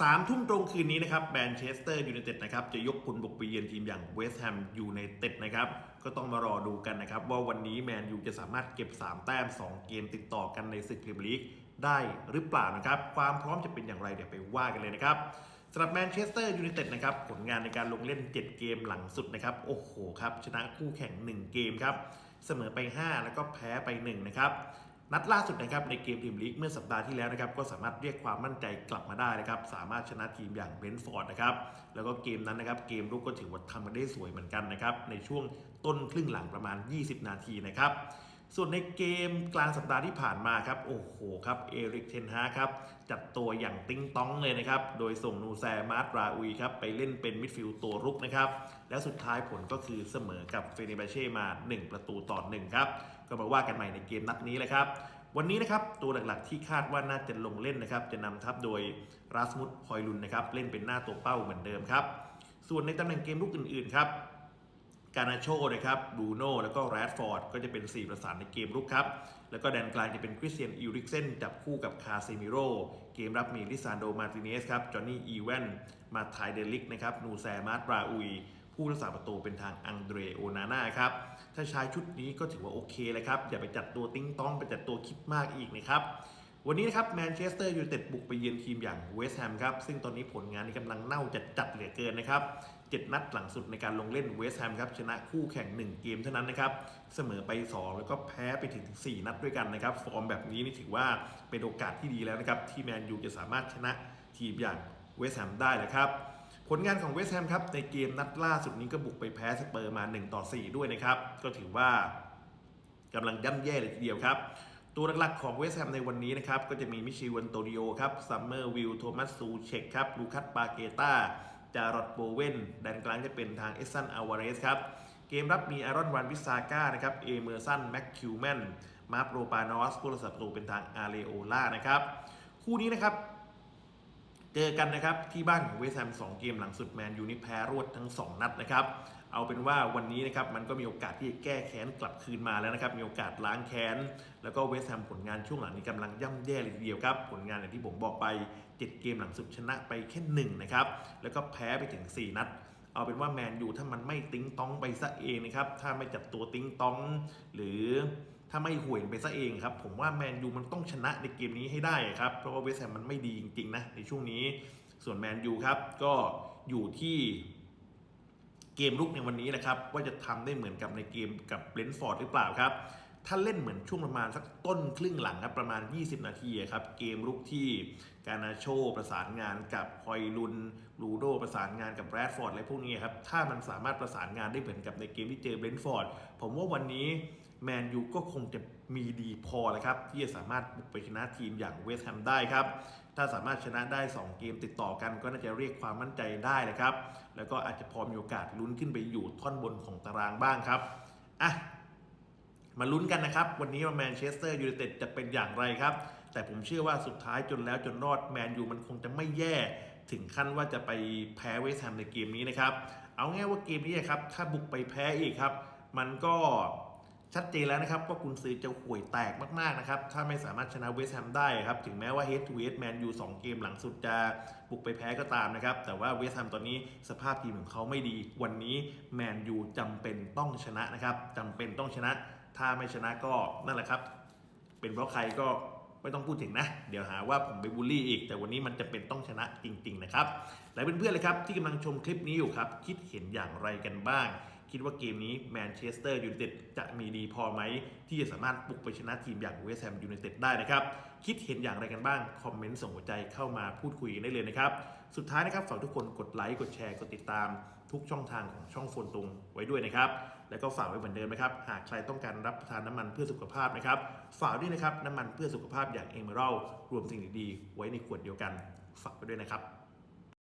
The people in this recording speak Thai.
สามทุ่มตรงคืนนี้นะครับแมนเชสเตอร์ยูไนเต็ดนะครับจะยกพลบุกไปเยือนทีมอย่างเวสต์แฮมยูไนเต็ดนะครับก็ต้องมารอดูกันนะครับ ว่าวันนี้แมนยูจะสามารถเก็บ 3 แต้ม 2 เกมติดต่อกันในศึกพรีเมียร์ลีกได้หรือเปล่านะครับ ความพร้อมจะเป็นอย่างไรเดี๋ยวไปว่ากันเลยนะครับสำหรับแมนเชสเตอร์ยูไนเต็ดนะครับผลงานในการลงเล่น 7 เกมหลังสุดนะครับโอ้โหครับชนะคู่แข่ง 1 เกมครับเสมอไป 5 แล้วก็แพ้ไป1นะครับ นัดล่าสุดนะครับในเกมพรีเมียร์ลีกเมื่อสัปดาห์ที่แล้วนะครับก็สามารถเรียกความมั่นใจกลับมาได้นะครับสามารถชนะทีมอย่างเบนท์ฟอร์ดนะครับแล้วก็เกมนั้นนะครับเกมรุกก็ถือว่าทำมาได้สวยเหมือนกันนะครับในช่วงต้นครึ่งหลังประมาณ 20 นาทีนะครับ ส่วนในเกมกลางสัปดาห์ที่ผ่านมาครับ โอ้โหครับ เอริกเทนฮาครับ จัดตัวอย่างติ้งต้องเลยนะครับ โดยส่งนูแซมาร์ตราอุยครับ ไปเล่นเป็นมิดฟิลด์ตัวรุกนะครับ แล้วสุดท้ายผลก็คือเสมอกับเฟเนบาเช่มา 1 ประตูต่อ1ครับ ก็มาว่ากันใหม่ในเกมนัดนี้เลยครับ วันนี้นะครับ ตัวหลักๆที่คาดว่าน่าจะลงเล่นนะครับ จะนำทัพโดยราสมุตฮอยลุนนะครับเล่นเป็นหน้าตัวเป้าเหมือนเดิมครับส่วนในตำแหน่งเกมลุกอื่นๆครับ การนาโชนะครับบูโน่แล้วก็แรดฟอร์ดก็จะเป็น 4 ประสานในเกมรุกครับ แล้วก็แดนกลางจะเป็นคริสเตียนอิริกเซนจับคู่กับคาเซมิโร่เกมรับมีลิซานโดมาติเนสครับจอห์นนี่อีแวนมาไทเดลิกนะครับนูแซมาร์ตราอุย ผู้รักษาประตูเป็นทางอังเดรโอนาน่าครับ ถ้าใช้ชุดนี้ก็ถือว่าโอเคเลยครับ อย่าไปจัดตัวติ้งต้องไปจัดตัวคิดมากอีกนะครับ วันนี้นะครับแมนเชสเตอร์ยูไนเต็ดบุกไปเยือนทีมอย่างเวสต์แฮมครับ ซึ่งตอนนี้ผลงานนี้กำลังเน่าจัดจัดๆเหลือเกินนะครับเจ็ดนัดหลังสุดในการลงเล่นเวสต์แฮมครับชนะคู่แข่ง 1 เกมเท่านั้นนะครับ เสมอไป 2 แล้วก็แพ้ไปถึง 4 นัดด้วยกันนะครับ ฟอร์มแบบนี้นี่ถือว่าเป็นโอกาสที่ดีแล้วนะครับ ที่แมนยูจะสามารถชนะทีมอย่างเวสต์แฮมได้แหละครับ ผลงานของเวสต์แฮมครับในเกมนัดล่าสุดนี้ก็บุกไปแพ้สเปอร์มา 1 ต่อ 4 ด้วยนะครับก็ถือว่ากำลังย่ำแย่เลยทีเดียวครับ ตัวหลักๆของเวสต์แฮมในวันนี้นะครับ ก็จะมีมิชิวันโตริโอครับซัมเมอร์วิลโทมัสซูเชกครับลูคัสปาเกตาจารอดโบเวนแดนกลางจะเป็นทางเอสซันอาวาเรสครับ เกมรับมีอารอนวันวิซาก้านะครับเอเมอร์สันแม็กคิวแมนมาร์โปรปานอสผู้รักษาประตูเป็นทางอาเลโอล่านะครับ คู่นี้นะครับ เจอกันนะครับที่บ้านของเวสต์แฮม2เกมหลังสุดแมนยูนี่แพ้รวดทั้ง 2 นัดนะครับ เอาเป็นว่าวันนี้นะครับมันก็มีโอกาสที่จะแก้แค้นกลับคืนมาแล้วนะครับมีโอกาสล้างแค้น แล้วก็เวสต์แฮมผลงานช่วงหลังนี้กำลังย่ำแย่เลยทีเดียวครับ ผลงานอย่างที่ผมบอกไป 7 เกมหลังสุดชนะไปแค่1นะครับแล้วก็แพ้ไปถึง 4 นัดเอาเป็นว่าแมนยูถ้ามันไม่ติ้งต้องไปซะเองนะครับถ้าไม่จัดตัวติ้งต้องหรือ ถ้าไม่ห่วยไปซะเองครับ ผมว่าแมนยูมันต้องชนะในเกมนี้ให้ได้ครับ เพราะว่าเวสต์แฮมมันไม่ดีจริงๆนะในช่วงนี้ ส่วนแมนยูครับก็อยู่ที่เกมลุกในวันนี้นะครับ ว่าจะทำได้เหมือนกับในเกมกับเบรนท์ฟอร์ดหรือเปล่าครับ ถ้าเล่นเหมือนช่วงประมาณสักต้นครึ่งหลังครับประมาณ 20 นาทีครับ เกมลุกที่การนาโชประสานงานกับฮอยลุนลูโดประสานงานกับแรดฟอร์ดอะไรพวกนี้ครับถ้ามันสามารถประสานงานได้เหมือนกับในเกมที่เจอเบรนท์ฟอร์ดผมว่าวันนี้ แมนยูก็คงจะมีดีพอแล้วครับ ที่จะสามารถบุกไปชนะทีมอย่างเวสต์แฮมได้ครับ ถ้าสามารถชนะได้ 2 เกมติดต่อกันก็น่าจะเรียกความมั่นใจได้เลยครับ แล้วก็อาจจะพอมีโอกาสลุ้นขึ้นไปอยู่ท่อนบนของตารางบ้างครับอะมาลุ้นกันนะครับ วันนี้ว่าแมนเชสเตอร์ยูไนเต็ดจะเป็นอย่างไรครับ แต่ผมเชื่อว่าสุดท้ายจนแล้วจนรอดแมนยูมันคงจะไม่แย่ถึงขั้นว่าจะไปแพ้เวสต์แฮมในเกมนี้นะครับ เอาง่ายว่าเกมนี้ครับ ถ้าบุกไปแพ้อีกครับ มันก็ ชัดเจนแล้วนะครับว่ากุนซือจะห่วยแตกมากๆนะครับ ถ้าไม่สามารถชนะเวสต์แฮมได้ครับ ถึงแม้ว่าเฮดทูเฮดแมนยูสองเกมหลังสุดจะบุกไปแพ้ก็ตามนะครับ แต่ว่าเวสต์แฮมตอนนี้สภาพทีมของเขาไม่ดี วันนี้แมนยูจำเป็นต้องชนะนะครับจำเป็นต้องชนะ ถ้าไม่ชนะก็นั่นแหละครับ เป็นเพราะใครก็ไม่ต้องพูดถึงนะ เดี๋ยวหาว่าผมไปบูลลี่อีก แต่วันนี้มันจะเป็นต้องชนะจริง ๆ นะครับ และเพื่อนๆเลยครับที่กำลังชมคลิปนี้อยู่ครับ คิดเห็นอย่างไรกันบ้าง คิดว่าเกมนี้แมนเชสเตอร์ยูไนเต็ดจะมีดีพอไหม ที่จะสามารถปลุกไปชนะทีมอย่างเวสต์แฮมยูไนเต็ดได้นะครับ คิดเห็นอย่างไรกันบ้าง คอมเมนต์ส่งหัวใจเข้ามาพูดคุยกันได้เลยนะครับ สุดท้ายนะครับฝากทุกคนกดไลค์กดแชร์กดติดตาม ทุกช่องทางของช่องโฟนตรงไว้ด้วยนะครับแล้วก็ฝากไว้เหมือนเดิมนะครับหากใครต้องการรับประทานน้ำมันเพื่อสุขภาพนะครับฝากด้วยนะครับน้ำมันเพื่อสุขภาพอย่างเอเมอรัลรวมสิ่งดีๆไว้ในขวดเดียวกันฝากไว้ด้วยนะครับ